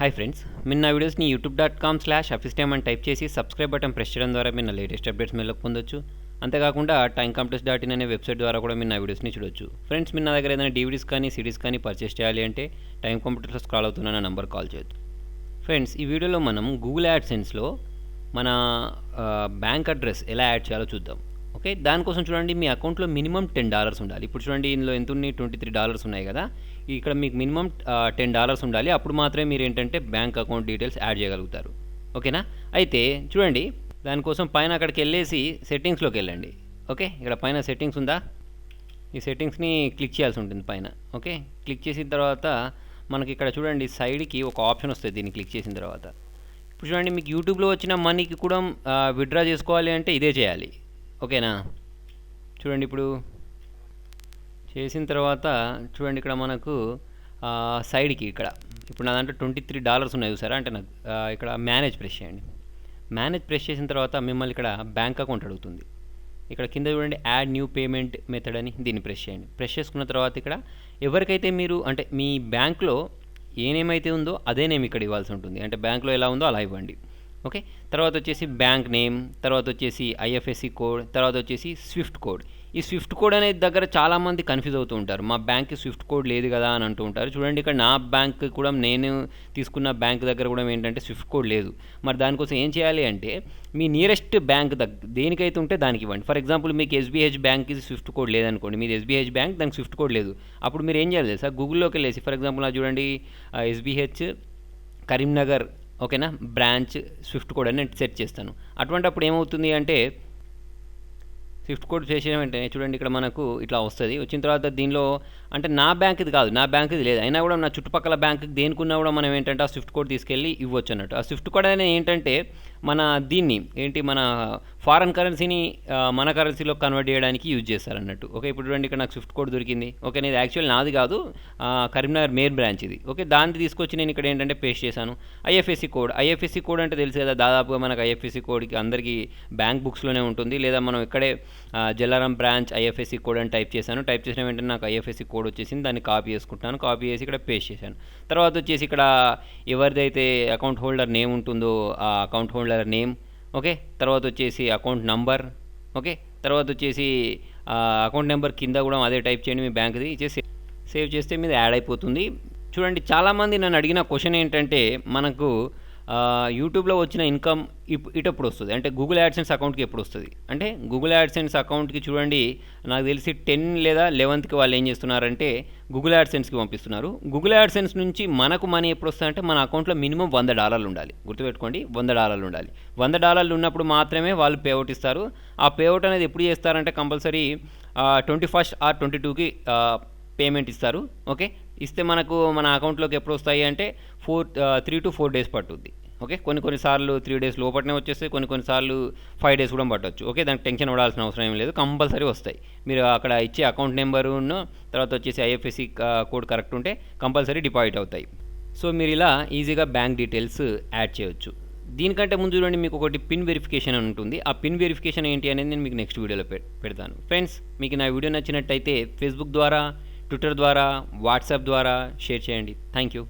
Hi friends మీరు నా వీడియోస్ని YouTube dot com slash office time అని టైప్ చేసి సబ్స్క్రైబ్ బటన్ ప్రెస్ చేయడం ద్వారా మీరు నా లేటెస్ట్ అప్డేట్స్ మీరు పొందొచ్చు. అంతేకాకుండా టైం కంప్లీట్స్ డాట్ ఇన్ అనే వెబ్సైట్ ద్వారా కూడా మీరు నా వీడియోస్ని చూడొచ్చు. ఫ్రెండ్స్ మీరు నా దగ్గర ఏదైనా డీవీడీస్ కానీ సిడీస్ కానీ పర్చేస్ చేయాలి అంటే టైం కంప్యూటర్లో స్క్రాల్ అవుతున్న నా నెంబర్ కాల్ చేయొచ్చు ఫ్రెండ్స్ ఈ వీడియోలో మనం గూగుల్ యాడ్సెన్స్లో మన బ్యాంక్ అడ్రస్ ఎలా యాడ్ చేయాలో చూద్దాం. ఓకే దానికోసం చూడండి మీ అకౌంట్లో మినిమం టెన్ డాలర్స్ ఉండాలి. ఇప్పుడు చూడండి ఇందులో ఎంత ఉన్నాయి ట్వంటీ త్రీ డాలర్స్ ఉన్నాయి కదా. ఇక్కడ మీకు మినిమం టెన్ డాలర్స్ ఉండాలి. అప్పుడు మాత్రమే మీరు ఏంటంటే బ్యాంక్ అకౌంట్ డీటెయిల్స్ యాడ్ చేయగలుగుతారు. ఓకేనా? అయితే చూడండి దానికోసం పైన అక్కడికి వెళ్ళేసి సెట్టింగ్స్లోకి వెళ్ళండి. ఓకే ఇక్కడ పైన సెట్టింగ్స్ ఉందా? ఈ సెట్టింగ్స్ని క్లిక్ చేయాల్సి ఉంటుంది పైన. ఓకే క్లిక్ చేసిన తర్వాత మనకి ఇక్కడ చూడండి సైడ్కి ఒక ఆప్షన్ వస్తుంది దీన్ని క్లిక్ చేసిన తర్వాత. ఇప్పుడు చూడండి మీకు యూట్యూబ్లో వచ్చిన మనీకి కూడా విత్డ్రా చేసుకోవాలి అంటే ఇదే చేయాలి. ఓకేనా? చూడండి ఇప్పుడు. చేసిన తర్వాత చూడండి ఇక్కడ మనకు సైడ్కి ఇక్కడ. ఇప్పుడు నా దాంట్లో ట్వంటీ త్రీ డాలర్స్ ఉన్నాయి చూసారా? అంటే నాకు ఇక్కడ మేనేజ్ ప్రెస్ చేయండి. మేనేజ్ ప్రెస్ చేసిన తర్వాత మిమ్మల్ని ఇక్కడ బ్యాంక్ అకౌంట్ అడుగుతుంది. ఇక్కడ కింద చూడండి యాడ్ న్యూ పేమెంట్ మెథడ్ అని దీన్ని ప్రెస్ చేయండి. ప్రెస్ చేసుకున్న తర్వాత ఇక్కడ ఎవరికైతే మీరు అంటే మీ బ్యాంక్లో ఏనేమైతే ఉందో అదే నేమ్ ఇక్కడ ఇవ్వాల్సి ఉంటుంది. అంటే బ్యాంక్లో ఎలా ఉందో అలా ఇవ్వండి. ఓకే? తర్వాత వచ్చేసి బ్యాంక్ నేమ్ తర్వాత వచ్చేసి ఐఎఫ్ఎస్సి కోడ్ తర్వాత వచ్చేసి స్విఫ్ట్ కోడ్. ఈ స్విఫ్ట్ కోడ్ అనేది దగ్గర చాలామంది కన్ఫ్యూజ్ అవుతూ ఉంటారు. మా బ్యాంక్కి స్విఫ్ట్ కోడ్ లేదు కదా అని అంటూ ఉంటారు. చూడండి ఇక్కడ నా బ్యాంక్ కూడా నేను తీసుకున్న బ్యాంక్ దగ్గర కూడా ఏంటంటే స్విఫ్ట్ కోడ్ లేదు. మరి దానికోసం ఏం చేయాలి అంటే మీ నియరెస్ట్ బ్యాంక్ దగ్గర దేనికైతే ఉంటే దానికి ఇవ్వండి. ఫర్ ఎగ్జాంపుల్ మీకు ఎస్బీహెచ్ బ్యాంక్కి స్విఫ్ట్ కోడ్ లేదనుకోండి మీది ఎస్బీహెచ్ బ్యాంక్ దానికి స్విఫ్ట్ కోడ్ లేదు. అప్పుడు మీరు ఏం చేయాలి సార్ గూగుల్లోకి వెళ్ళేసి ఫర్ ఎగ్జాంపుల్ చూడండి ఎస్బీహెచ్ కరీంనగర్ ఓకేనా? బ్రాంచ్ స్విఫ్ట్ కోడ్ అని నేను సెట్ చేస్తాను. అటువంటి అప్పుడు ఏమవుతుంది అంటే స్విఫ్ట్ కోడ్ చేసిన వెంటనే చూడండి ఇక్కడ మనకు ఇట్లా వస్తుంది. వచ్చిన తర్వాత దీనిలో అంటే నా బ్యాంక్ ఇది కాదు నా బ్యాంక్ ఇది లేదు. అయినా కూడా నా చుట్టుపక్కల బ్యాంకుకి దేనికున్నా కూడా మనం ఏంటంటే ఆ స్విఫ్ట్ కోడ్ తీసుకెళ్ళి ఇవ్వచ్చు అన్నట్టు. ఆ స్విఫ్ట్ కోడ్ అనేది ఏంటంటే మన దీన్ని ఏంటి మన ఫారెన్ కరెన్సీని మన కరెన్సీలో కన్వర్ట్ చేయడానికి యూజ్ చేస్తారు అన్నట్టు ఓకే ఇప్పుడు చూడండి ఇక్కడ నాకు స్విఫ్ట్ కోడ్ దొరికింది. ఓకే ఇది యాక్చువల్ నాది కాదు కరీంనగర్ మెయిన్ బ్రాంచ్ ఇది. ఓకే దాన్ని తీసుకొచ్చి నేను ఇక్కడ ఏంటంటే పేస్ట్ చేశాను. IFSC code. ఐఎఫ్ఎస్సి కోడ్ అంటే తెలుసు కదా దాదాపుగా మనకు ఐఎఫ్ఎస్సి కోడ్కి అందరికీ బ్యాంక్ బుక్స్లోనే ఉంటుంది. లేదా మనం ఇక్కడే జలారాం బ్రాంచ్ ఐఎఫ్ఎస్సి కోడ్ అని టైప్ చేశాను. టైప్ చేసిన వెంటనే నాకు ఐఎఫ్ఎస్సి కోడ్ వచ్చేసింది. దాన్ని కాపీ చేసుకుంటాను కాపీ చేసి ఇక్కడ పేస్ట్ చేశాను. తర్వాత వచ్చేసి ఇక్కడ ఎవరిదైతే అకౌంట్ హోల్డర్ నేమ్ ఉంటుందో ఆ అకౌంట్ హోల్డర్ నేమ్ ఓకే తర్వాత వచ్చేసి అకౌంట్ నంబర్ ఓకే తర్వాత వచ్చేసి అకౌంట్ నెంబర్ కింద కూడా అదే టైప్ చేయండి. మీ బ్యాంక్ది ఇచ్చేసి సేవ్ చేస్తే మీద యాడ్ అయిపోతుంది. చూడండి చాలామంది నన్ను అడిగిన క్వశ్చన్ ఏంటంటే మనకు యూట్యూబ్లో వచ్చిన ఇన్కమ్ ఇప్ ఇటప్పుడు వస్తుంది? అంటే గూగుల్ యాడ్సెన్స్ అకౌంట్కి ఎప్పుడు వస్తుంది? అంటే గూగుల్ యాడ్సెన్స్ అకౌంట్కి చూడండి నాకు తెలిసి టెన్ లేదా లెవెన్త్కి వాళ్ళు ఏం చేస్తున్నారంటే గూగుల్ యాడ్సెన్స్కి పంపిస్తున్నారు. గూగుల్ యాడ్సెన్స్ నుంచి మనకు మనీ ఎప్పుడు వస్తుందంటే మన అకౌంట్లో మినిమం వంద డాలర్లు ఉండాలి. గుర్తుపెట్టుకోండి వంద డాలర్లు ఉండాలి. వంద డాలర్లు ఉన్నప్పుడు మాత్రమే వాళ్ళు పేఅవుట్ ఇస్తారు. ఆ పేఅవుట్ అనేది ఎప్పుడు చేస్తారంటే compulsory twenty first or twenty టూకి పేమెంట్ ఇస్తారు. ఓకే? ఇస్తే మనకు మన అకౌంట్లోకి ఎప్పుడు వస్తాయి అంటే four three to four days పట్టుద్ది. ఓకే? కొన్ని కొన్నిసార్లు త్రీ డేస్ లోపలనే వచ్చేస్తాయి కొన్ని కొన్నిసార్లు ఫైవ్ డేస్ కూడా పట్టవచ్చు ఓకే? దానికి టెన్షన్ పడాల్సిన అవసరం ఏం లేదు. కంపల్సరీ వస్తాయి. మీరు అక్కడ ఇచ్చే అకౌంట్ నెంబరును తర్వాత వచ్చేసి ఐఎఫ్ఎస్సి కోడ్ కరెక్ట్ ఉంటే కంపల్సరీ డిపాజిట్ అవుతాయి. సో మీరు ఇలా ఈజీగా బ్యాంక్ డీటెయిల్స్ యాడ్ చేయొచ్చు. దీనికంటే ముందు చూడండి మీకు ఒకటి పిన్ వెరిఫికేషన్ అని ఉంటుంది. ఆ పిన్ వెరిఫికేషన్ ఏంటి అనేది నేను మీకు నెక్స్ట్ వీడియోలో పె పెడతాను. ఫ్రెండ్స్ మీకు నా వీడియో నచ్చినట్టయితే ఫేస్బుక్ ద్వారా ట్విట్టర్ ద్వారా వాట్సాప్ ద్వారా షేర్ చేయండి. Thank you.